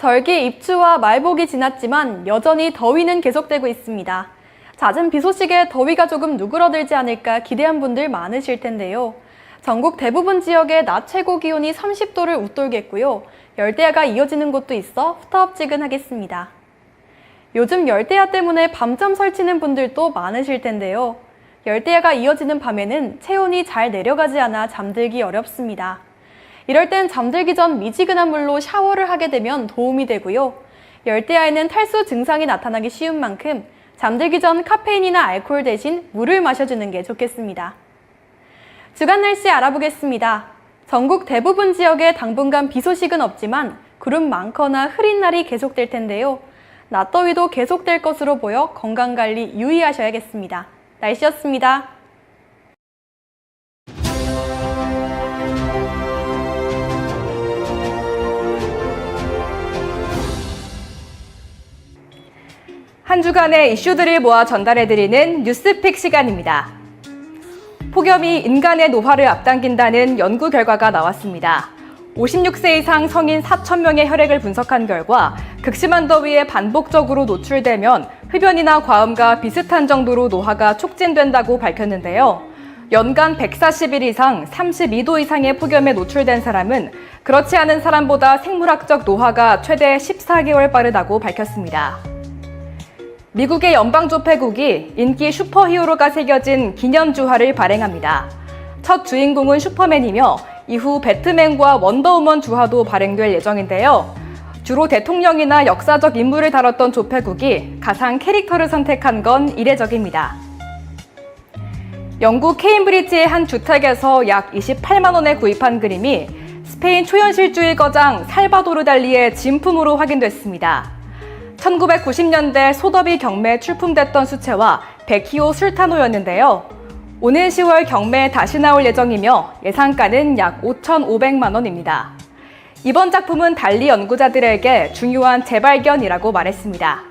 절기 입추와 말복이 지났지만 여전히 더위는 계속되고 있습니다. 잦은 비 소식에 더위가 조금 누그러들지 않을까 기대한 분들 많으실 텐데요. 전국 대부분 지역의 낮 최고 기온이 30도를 웃돌겠고요. 열대야가 이어지는 곳도 있어 후텁지근하겠습니다. 요즘 열대야 때문에 밤잠 설치는 분들도 많으실 텐데요. 열대야가 이어지는 밤에는 체온이 잘 내려가지 않아 잠들기 어렵습니다. 이럴 땐 잠들기 전 미지근한 물로 샤워를 하게 되면 도움이 되고요. 열대야에는 탈수 증상이 나타나기 쉬운 만큼 잠들기 전 카페인이나 알코올 대신 물을 마셔주는 게 좋겠습니다. 주간 날씨 알아보겠습니다. 전국 대부분 지역에 당분간 비 소식은 없지만 구름 많거나 흐린 날이 계속될 텐데요. 낮더위도 계속될 것으로 보여 건강관리 유의하셔야겠습니다. 날씨였습니다. 한 주간의 이슈들을 모아 전달해드리는 뉴스픽 시간입니다. 폭염이 인간의 노화를 앞당긴다는 연구 결과가 나왔습니다. 56세 이상 성인 4,000명의 혈액을 분석한 결과 극심한 더위에 반복적으로 노출되면 흡연이나 과음과 비슷한 정도로 노화가 촉진된다고 밝혔는데요. 연간 140일 이상 32도 이상의 폭염에 노출된 사람은 그렇지 않은 사람보다 생물학적 노화가 최대 14개월 빠르다고 밝혔습니다. 미국의 연방조폐국이 인기 슈퍼히어로가 새겨진 기념주화를 발행합니다. 첫 주인공은 슈퍼맨이며 이후 배트맨과 원더우먼 주화도 발행될 예정인데요. 주로 대통령이나 역사적 인물을 다뤘던 조폐국이 가상 캐릭터를 선택한 건 이례적입니다. 영국 케임브리지의 한 주택에서 약 28만 원에 구입한 그림이 스페인 초현실주의 거장 살바도르 달리의 진품으로 확인됐습니다. 1990년대 소더비 경매에 출품됐던 수채화 베키오 술타노였는데요. 오는 10월 경매에 다시 나올 예정이며 예상가는 약 5,500만 원입니다. 이번 작품은 달리 연구자들에게 중요한 재발견이라고 말했습니다.